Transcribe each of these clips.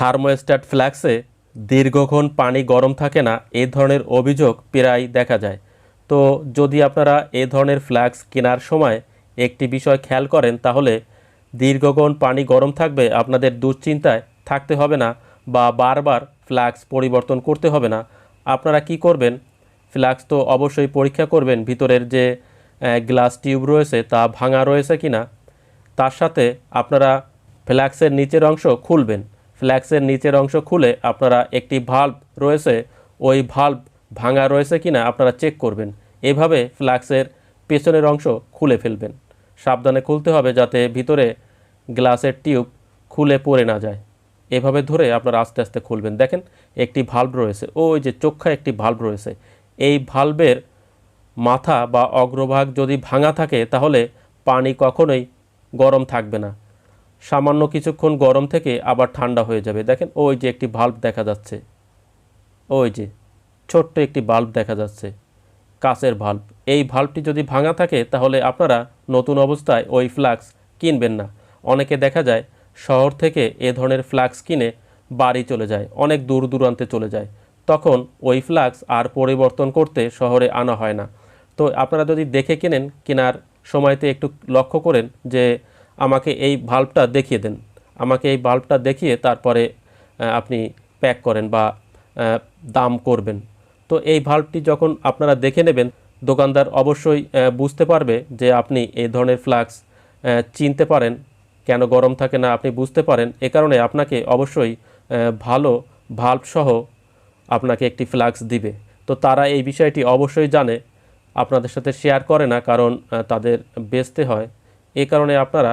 Thermostat ফ্ল্যাক্সে দীর্ঘক্ষণ পানি গরম থাকে না, এ ধরনের অভিযোগ প্রায় দেখা যায়। তো যদি আপনারা এ ধরনের ফ্ল্যাক্স কেনার সময় একটি বিষয় খেয়াল করেন, তাহলে দীর্ঘক্ষণ পানি গরম থাকবে আপনাদের দুশ্চিন্তায় থাকতে হবে না বা বারবার ফ্ল্যাক্স পরিবর্তন করতে হবে না। আপনারা কি করবেন? ফ্ল্যাক্স তো অবশ্যই পরীক্ষা করবেন ভিতরের যে গ্লাস টিউব রয়েছে তা ভাঙা রয়েছে কি না তার সাথে আপনারা ফ্ল্যাক্সের নিচের অংশ খুলবেন। ফ্ল্যাক্সের নিচের অংশ খুলে আপনারা একটি ভাল্ব রয়েছে, ওই ভাল্ব ভাঙা রয়েছে কি না আপনারা চেক করবেন। এভাবে ফ্ল্যাক্সের পেছনের অংশ খুলে ফেলবেন। সাবধানে খুলতে হবে যাতে ভিতরে গ্লাসের টিউব খুলে পড়ে না যায়। এভাবে ধরে আপনারা আস্তে আস্তে খুলবেন। দেখেন, একটি ভাল্ব রয়েছে, ওই যে চোখা একটি ভাল্ব রয়েছে। এই ভাল্বের মাথা বা অগ্রভাগ যদি ভাঙা থাকে তাহলে পানি কখনোই গরম থাকবে না। সামান্য কিছুক্ষণ গরম থেকে আবার ঠান্ডা হয়ে যাবে। দেখেন, ওই যে একটি ভাল্ব দেখা যাচ্ছে। ওই যে ছোট্ট একটি বাল্ব দেখা যাচ্ছে। কাচের ভাল্ব এই ভাল্বটি যদি ভাঙা থাকে, তাহলে আপনারা নতুন অবস্থায় ওই ফ্লাক্স কিনবেন না। অনেকে দেখা যায়, শহর থেকে এ ধরনের ফ্লাক্স কিনে বাড়ি চলে যায়, অনেক দূর দূরান্তে চলে যায়। তখন ওই ফ্লাক্স আর পরিবর্তন করতে শহরে আনা হয় না। তো আপনারা যদি দেখে কেনেন, কেনার সময়তে একটু লক্ষ্য করেন যে আমাকে এই ভাল্বটা দেখিয়ে দেন। আমাকে এই বাল্বটা দেখিয়ে তারপরে আপনি প্যাক করেন বা দাম করবেন। তো এই ভাল্বটি যখন আপনারা দেখে নেবেন, দোকানদার অবশ্যই বুঝতে পারবে যে আপনি এই ধরনের ফ্লাক্স চিনতে পারেন। কেন গরম থাকে না আপনি বুঝতে পারেন। এ কারণে আপনাকে অবশ্যই ভালো ভাল্ব সহ আপনাকে একটি ফ্লাক্স দিবে। তো তারা এই বিষয়টি অবশ্যই জানে। আপনাদের সাথে শেয়ার করে না কারণ তাদের বেচতে হয়। এ কারণে আপনারা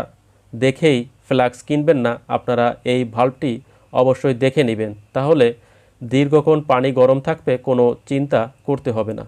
দেখেই ফ্লাক্স কিনবেন না, আপনারা এই ভাল্বটি অবশ্যই দেখে নেবেন। তাহলে দীর্ঘক্ষণ পানি গরম থাকবে, কোনো চিন্তা করতে হবে না।